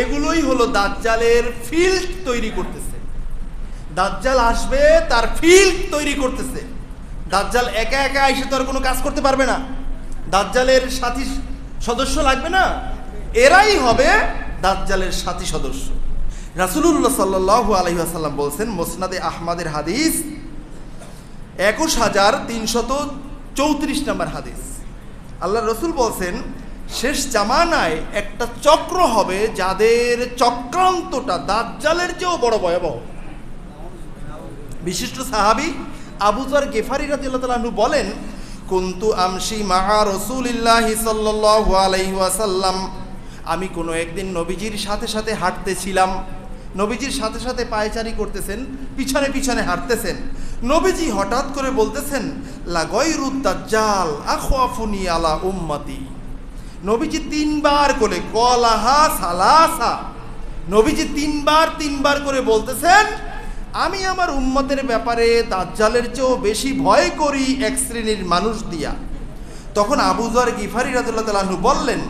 এগুলোই হলো দাজ্জালের ফিল্ড তৈরি করতেছে। দাজ্জাল আসবে, তার ফিল্ড তৈরি করতেছে। দাজ্জাল একা একা এসে তো আর কোনো কাজ করতে পারবে না। দাজ্জালের সাথী সদস্য লাগবে না? এরাই হবে দাজ্জালের সাথী সদস্য। রাসুলুল্লাহ সাল্লাহ আলহিহাসাল্লাম বলছেন, মোসনাদে আহমাদের হাদিস একুশ হাজার তিনশত চৌত্রিশ নম্বর হাদিস। আল্লাহ রসুল বলছেন শেষ জামানায় একটা চক্র হবে যাদের চক্রান্তটা দাজ্জালের চেয়েও বড় ভয়াবহ। বিশিষ্ট সাহাবি আবুজার গেফারি রাদিয়াল্লাহু বলেন, কুন্তু আমশি মাহা রসুলিল্লাহি সাল্লাল্লাহু আলাইহি ওয়াসাল্লাম। আমি কোনো একদিন নবীজির সাথে সাথে হাঁটতেছিলাম। নবীজির সাথে সাথে পায়চারি করতেছেন, পিছনে পিছনে হাঁটতেছেন। নবীজি হঠাৎ করে বলতেছেন লাগয়রুদ দাজ্জাল, আখওয়াফুনি আলা উম্মতি। নবীজি তিনবার করে কলাহা, সালাসা। নবীজি তিনবার তিনবার করে বলতেছেন, আমি আমার উম্মতের ব্যাপারে দাজ্জালের চেয়েও বেশি ভয় করি এক শ্রেণির মানুষ দিয়া। তখন আবুজার গিফারি রাদুল্লাহ তালাহু বললেন,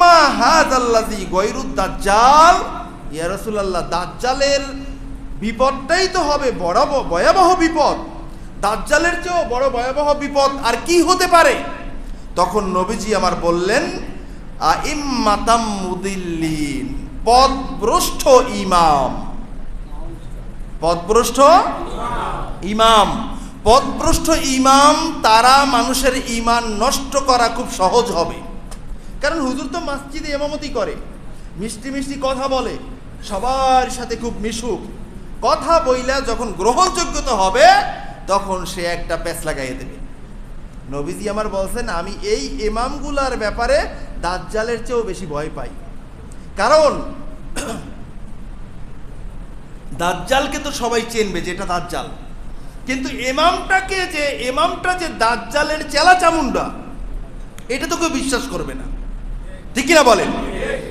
মা হাদ আল্লাদি গৈরুদ দাজ্জাল? ইয়া রাসূলুল্লাহ, দাজ্জালের বিপদটাই তো হবে বড় ভয়াবহ বিপদ। দাজ্জালের চেয়েও বড় ভয়াবহ বিপদ আর কি হতে পারে? তখন নবীজি আমার বললেন আইম্মাতাম মুদিল্লিন, পদভ্রষ্ট ইমাম। পদভ্রষ্ট ইমাম। পদভ্রষ্ট ইমাম, তারা মানুষের ইমান নষ্ট করা খুব সহজ হবে। কারণ হুজুর তো মসজিদে এমামতি করে, মিষ্টি মিষ্টি কথা বলে, সবার সাথে খুব মিশুক। কথা বইলা যখন গ্রহণযোগ্যতা হবে, তখন সে একটা প্যাচ লাগাইয়ে দেবে। নবীজি আমার বলছেন, আমি এই ইমামগুলার ব্যাপারে দাজ্জালের চেয়েও বেশি ভয় পাই। কারণ, দাজ্জালকে তো সবাই চেনবে যেটা দাজ্জাল। কিন্তু এমামটাকে যে এমামটা যে দাজ্জালের চেলা চামুন্ডা এটা তো কেউ বিশ্বাস করবে না। ঠিক কিনা বলেন?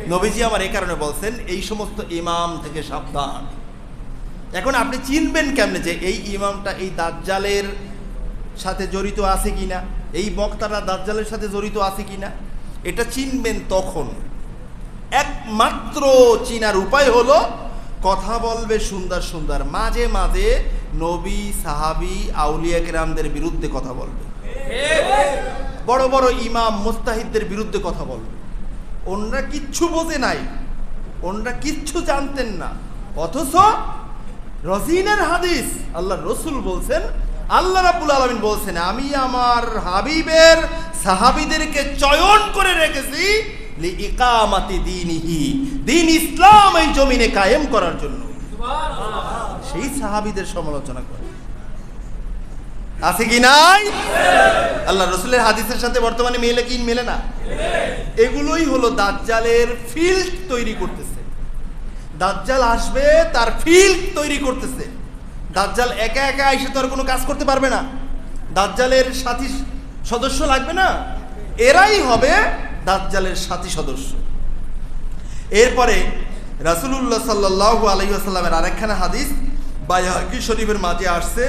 নবীজি আমার এই কারণে বলছেন, এই সমস্ত ইমাম থেকে সাবধান। এখন আপনি চিনবেন কেমনে যে এই ইমামটা এই দাজ্জালের সাথে জড়িত আছে কিনা? এই বক্তারা দাজ্জালের সাথে জড়িত আছে কিনা? এটা চিনবেন তখন। একমাত্র চিনার উপায় হলো কথা বলবে সুন্দর সুন্দর। মাঝে মাঝে নবী, সাহাবি, আউলিয়া কেরামদের বিরুদ্ধে কথা বলবে। বড় বড় ইমাম, মুস্তাহিদদের বিরুদ্ধে কথা বলবে। ওনরা কিচ্ছু বোঝে নাই। ওনরা কিচ্ছু জানতেন না। অথচ রজিনের হাদিস আল্লাহ রসুল বলছেন, আল্লাহ রাবুল আলমিন বলছেন, আমি আমার হাবিবের সাহাবিদেরকে চয়ন করে রেখেছি ইকামাতি দিনিহি দিন ইসলাম এই জমিনে কায়েম করার জন্য। সেই সাহাবিদের সমালোচনা করে। আছে কি নাই? আল্লাহ রসুলের হাদিসের সাথে বর্তমানে মেলে কি মেলে না? এগুলোই হলো দাজ্জালের ফিল্ড তৈরি করতেছে। দাজ্জাল আসবে তার ফিল্ড তৈরি করতেছে। দাজ্জাল একা একা এসে তো আর কোনো কাজ করতে পারবে না। দাজ্জালের সাথী সদস্য লাগবে না? এরাই হবে দাজ্জালের সাথী সদস্য। এরপরে রাসুলুল্লাহ সাল্লাহ আলহিহাস্লামের আরেকখানা হাদিস বায়াকি শরীফের মাঝে আসছে,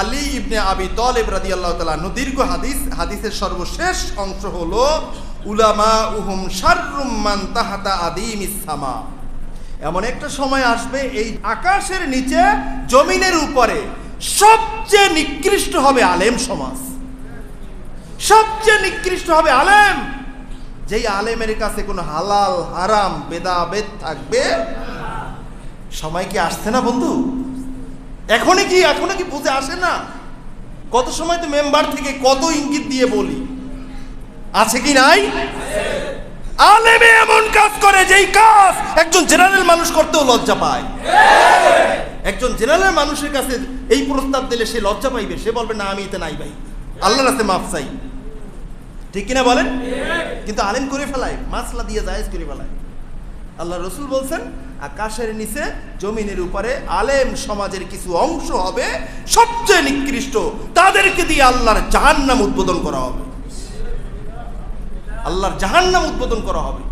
আলী ইবনে আবি তলেব রাদি আল্লাহ তালা দীর্ঘ হাদিস, হাদিসের সর্বশেষ অংশ হলো উলামা উহুম শাররুম্মান তাহাতা আদিম ইসামা এমন একটা সময় আসবে, এই আকাশের নিচে, জমিনের উপরে সবচেয়ে নিকৃষ্ট হবে আলেম সমাজ। সবচেয়ে নিকৃষ্ট হবে আলেম। যেই আলেমের কাছে কোনো হালাল, হারাম বেদাবেদ থাকবে, সময় কি আসছে না বন্ধু? এখনই কি এখনও কি বুঝে আসে না? কত সময় তো মেম্বার থেকে কত ইঙ্গিত দিয়ে বলি? আছে কি নাই? আলেমে এমন কাজ করে যেই কাজ একজন জেনারেল মানুষ করতেও লজ্জা পায়। একজন জেনারেল মানুষের কাছে এই প্রস্তাব দিলে সে লজ্জা পাইবে, সে বলবে, না, আমি এতে নাই ভাই। আল্লাহর কাছে মাফ চাই। ঠিক কিনা বলেন? কিন্তু আলেম করে ফেলায় মাসলা দিয়ে জায়েজ করে ফেলায়। আল্লাহ রসুল বলছেন আকাশের নিচে জমিনের উপরে আলেম সমাজের কিছু অংশ হবে সবচেয়ে নিকৃষ্ট। তাদেরকে দিয়ে আল্লাহর জাহান্নাম উদ্বোধন করা হবে। আল্লাহর জাহান্নাম উদ্বোধন করা হবে।